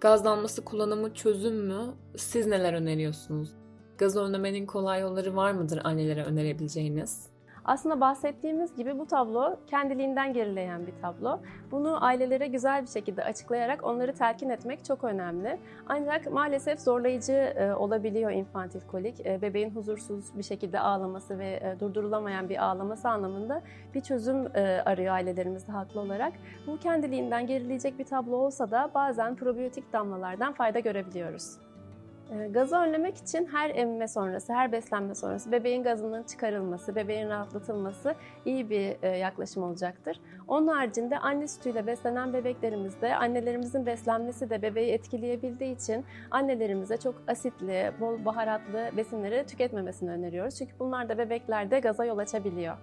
Gazlanması kullanımı çözüm mü? Siz neler öneriyorsunuz? Gaz önlemenin kolay yolları var mıdır annelere önerebileceğiniz? Aslında bahsettiğimiz gibi bu tablo kendiliğinden gerileyen bir tablo. Bunu ailelere güzel bir şekilde açıklayarak onları telkin etmek çok önemli. Ancak maalesef zorlayıcı e, olabiliyor infantil kolik. E, bebeğin huzursuz bir şekilde ağlaması ve e, durdurulamayan bir ağlaması anlamında bir çözüm arıyor ailelerimiz de haklı olarak. Bu kendiliğinden gerileyecek bir tablo olsa da bazen probiyotik damlalardan fayda görebiliyoruz. E, Gazı önlemek için her emme sonrası, her beslenme sonrası bebeğin gazının çıkarılması, bebeğin rahatlatılması iyi bir e, yaklaşım olacaktır. Onun haricinde anne sütüyle beslenen bebeklerimizde annelerimizin beslenmesi de bebeği etkileyebildiği için annelerimize çok asitli, bol baharatlı besinleri tüketmemesini öneriyoruz. Çünkü bunlar da bebeklerde gaza yol açabiliyor.